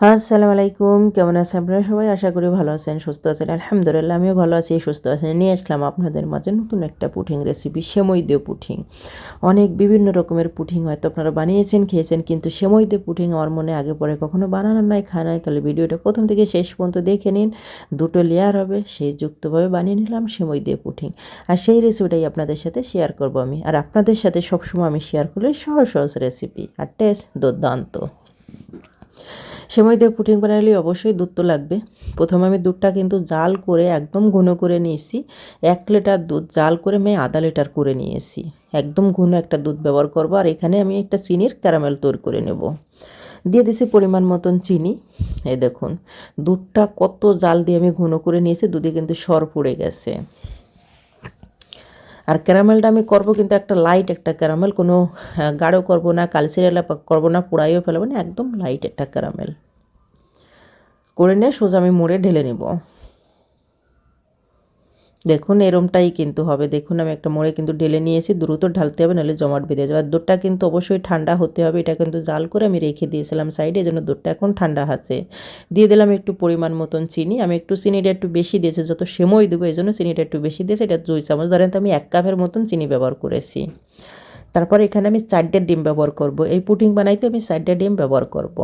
আসসালামু আলাইকুম কেমন আছেন আপনারা সবাই? আশা করি ভালো আছেন, সুস্থ আছেন। আলহামদুলিল্লাহ, আমিও ভালো আছি, সুস্থ আছেন। নিয়ে আসলাম আপনাদের মাঝে নতুন একটা পুঠিং রেসিপি সেমই দিয়ে পুঠিং। অনেক বিভিন্ন রকমের পুঠিং হয়তো আপনারা বানিয়েছেন, খেয়েছেন, কিন্তু সেমই দিয়ে পুঠিং আমার মনে আগে পরে কখনো বানানো নাই, খায় নাই। তাহলে ভিডিওটা প্রথম থেকে শেষ পর্যন্ত দেখে নিন। দুটো লেয়ার হবে, সেই যুক্তভাবে বানিয়ে নিলাম, সেমই দিয়ে পুঠিং। আর সেই রেসিপিটাই আপনাদের সাথে শেয়ার করব আমি। আর আপনাদের সাথে সবসময় আমি শেয়ার করলে সহজ সহজ রেসিপি আর টেস্ট দুর্দান্ত। সেমই দিয়ে পুটিং বানালে অবশ্যই দুধ তো লাগবে। প্রথমে আমি দুধটা কিন্তু জাল করে, একদম ঘন করে নিয়েছি। এক লিটার দুধ জাল করে আমি আধা লিটার করে নিয়েছি। একদম ঘন একটা দুধ ব্যবহার করব, আর এখানে আমি একটা চিনির ক্যারামেল তৈরি করে নেব। দিয়ে দিছি পরিমাণ মতন চিনি। এই দেখুন, দুধটা কত জাল দিয়ে আমি ঘন করে নিয়েছি, দুধে কিন্তু সর পড়ে গেছে। আর ক্যারামেলটা আমি করব কিন্তু একটা লাইট একটা ক্যারামেল কোনো গাঢ় করব না কালচিরালা করব না, পোড়াইও ফেলব না, একদম লাইট একটা ক্যারামেল করে নিয়ে সোজা আমি মোড়ে ঢেলে নেব। দেখুন, এরমটাই কিন্তু হবে। দেখুন, আমি একটা মোড়ে কিন্তু ঢেলে নিয়েছি দ্রুত ঢালতে হবে, নাহলে জমাট বেঁধে যাবে। আর দুধটা কিন্তু অবশ্যই ঠান্ডা হতে হবে, এটা কিন্তু জাল করে আমি রেখে দিয়েছিলাম সাইডে জন্য দুধটা এখন ঠান্ডা আছে। দিয়ে দিলাম একটু পরিমাণ মতন চিনি। আমি একটু চিনিটা একটু বেশি দিয়েছি, যত সেমই দেবো এই জন্য চিনিটা একটু বেশি দিয়েছি। এটা দুই চামচ, ধরেন তো আমি এক কাপের মতন চিনি ব্যবহার করেছি। তারপর এখানে আমি চারটে ডিম ব্যবহার করব। এই পুটিং বানাইতে আমি চারটে ডিম ব্যবহার করব।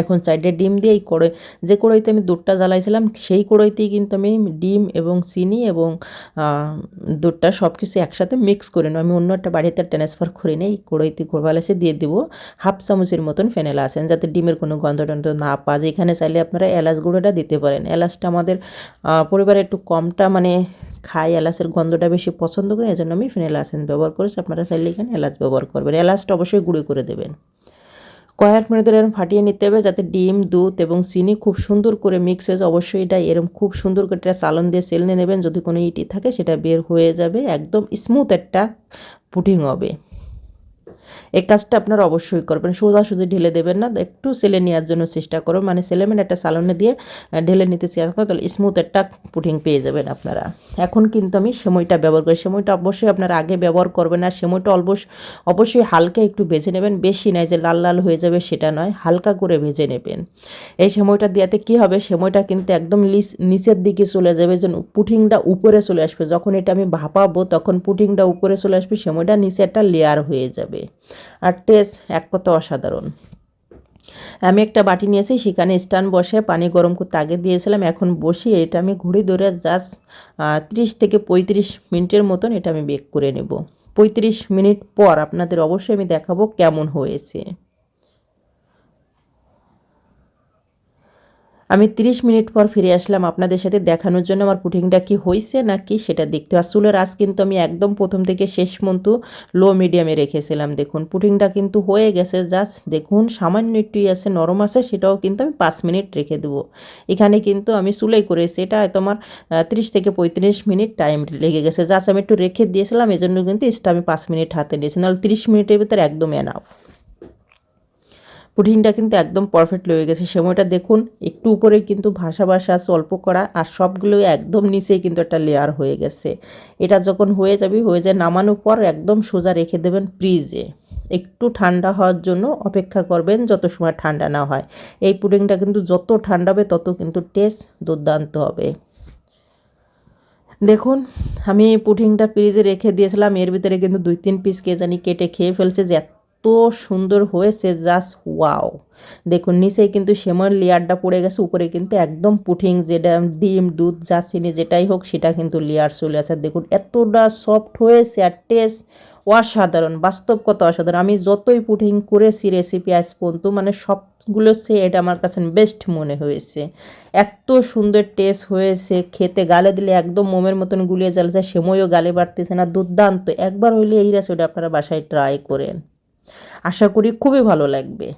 এখন সাইডে ডিম দিয়ে এই কড়াই যে কড়াইতে আমি দুধটা জ্বালাইছিলাম, সেই কড়াইতেই কিন্তু আমি ডিম এবং চিনি এবং দুধটা সব কিছু একসাথে মিক্স করে নেব। আমি অন্য একটা বাড়িতে ট্রান্সফার করে নিই, এই কড়াইতে ঘোরবালাসে দিয়ে দেবো। হাফ চামচের মতন ফেনেলা আছেন যাতে ডিমের কোনো গন্ধ টন্ধ না পা এখানে চাইলে আপনারা এলাচ গুঁড়োটা দিতে পারেন। এলাচটা আমাদের পরিবারে একটু কমটা মানে খাই, এলাচের গন্ধটা বেশি পছন্দ করে, এজন্য আমি ফেনেলা আসেন ব্যবহার করেছি। আপনারা চাইলে এখানে এলাচ ব্যবহার করবেন। এলাচটা অবশ্যই গুঁড়ো করে দেবেন। কয়েক মিনিট ধরে এরকম ফাটিয়ে নিতে হবে যাতে ডিম, দুধ এবং চিনি খুব সুন্দর করে মিক্স হয়ে যায়। অবশ্যই এটা এরম খুব সুন্দর করে এটা চালন দিয়ে সেলনে নেবেন। যদি কোনো ইটি থাকে, সেটা বের হয়ে যাবে। একদম স্মুথ একটা পুটিং হবে। এই কাজটা আপনারা অবশ্যই করবেন। সোজাসুজি ঢেলে দেবেন না, একটু সেলে নেওয়ার জন্য চেষ্টা করবেন মানে সেলেমেন একটা সালনে দিয়ে ঢেলে নিতে চেষ্টা করো তাহলে স্মুথ একটা পুটিং পেয়ে যাবেন আপনারা। এখন কিন্তু আমি সময়টা ব্যবহার করি। সময়টা অবশ্যই আপনারা আগে ব্যবহার করবেন আর সময়টা অবশ্য অবশ্যই হালকা একটু ভেজে নেবেন। বেশি নয় যে লাল লাল হয়ে যাবে সেটা নয়, হালকা করে ভেজে নেবেন। এই সময়টা দেওয়াতে কি হবে? সময়টা কিন্তু একদম নিচের দিকে চলে যাবে, যেন পুটিংটা উপরে চলে আসবে। যখন এটা আমি ভাপাবো, তখন পুটিংটা উপরে চলে আসবে সময়টা নিচে একটা লেয়ার হয়ে যাবে। আর টেস্ট এক কথা অসাধারণ। আমি একটা বাটি নিয়েছি, সেখানে স্টান বসে পানি গরম করতে আগে দিয়েছিলাম, এখন বসিয়ে এটা আমি ঘুড়ি ধরে জাস্ট ত্রিশ থেকে পঁয়ত্রিশ মিনিটের মতন এটা আমি বেক করে নেব। পঁয়ত্রিশ মিনিট পর আপনাদের অবশ্যই আমি দেখাবো কেমন হয়েছে। আমি 30 মিনিট পর ফিরে আসলাম আপনাদের সাথে দেখানোর জন্য। আমার পুটিংটা কি হয়েছে না কি সেটা দেখতে। আর চুলের আজ কিন্তু আমি একদম প্রথম থেকে শেষ পর্যন্ত লো মিডিয়ামে রেখেছিলাম। দেখুন, পুটিংটা কিন্তু হয়ে গেছে। জাস্ট দেখুন, সামান্য একটুই আছে, নরম আছে, সেটাও কিন্তু আমি পাঁচ মিনিট রেখে দেবো। এখানে কিন্তু আমি চুলাই করেছি। এটা আমার ত্রিশ থেকে পঁয়ত্রিশ মিনিট টাইম লেগে গেছে। জাস্ট আমি একটু রেখে দিয়েছিলাম, এজন্য কিন্তু এসটা আমি পাঁচ মিনিট হাতে নিয়েছি। নাহলে তিরিশ মিনিটের ভিতরে একদম এনাফ পুডিংটা কিন্তু একদম পারফেক্ট হয়ে গেছে। সময়টা দেখুন, একটু উপরে কিন্তু ভাসা ভাসা অল্প করা, আর সবগুলো একদম নিচেই কিন্তু একটা লেয়ার হয়ে গেছে। এটা যখন হয়ে যাবে, হয়ে যায় নামানোর পর একদম সোজা রেখে দেবেন ফ্রিজে একটু ঠান্ডা হওয়ার জন্য অপেক্ষা করবেন যত সময় ঠান্ডা না হয়। এই পুডিংটা কিন্তু যত ঠান্ডা হবে, তত কিন্তু টেস্ট দুর্দান্ত হবে। দেখুন, আমি পুডিংটা ফ্রিজে রেখে দিয়েছিলাম, এর ভিতরে কিন্তু দুই তিন পিস কে জানি কেটে খেয়ে ফেলছে, যে এত সুন্দর হয়েছে জাস্ট ওয়াও দেখুন, নিচেই কিন্তু সেমন লেয়ারটা পড়ে গেছে, উপরে কিন্তু একদম পুঠিং, যেটা ডিম, দুধ, যা চিনি, যেটাই হোক, সেটা কিন্তু লেয়ার চলে আছে। দেখুন, এতটা সফট হয়েছে আর টেস্ট অসাধারণ, বাস্তব কত অসাধারণ। আমি যতই পুঠিং করেছি রেসিপি আজ পর্যন্ত মানে সবগুলো সে এটা আমার কাছে বেস্ট মনে হয়েছে। এত সুন্দর টেস্ট হয়েছে, খেতে গালে দিলে একদম মোমের মতন গুলিয়ে জ্বালছে সেময়ও গালে বাড়তেছে না, দুর্দান্ত। একবার হইলে এই রেসিপিটা আপনারা বাসায় ট্রাই করেন। আশা করি খুবই ভালো লাগবে।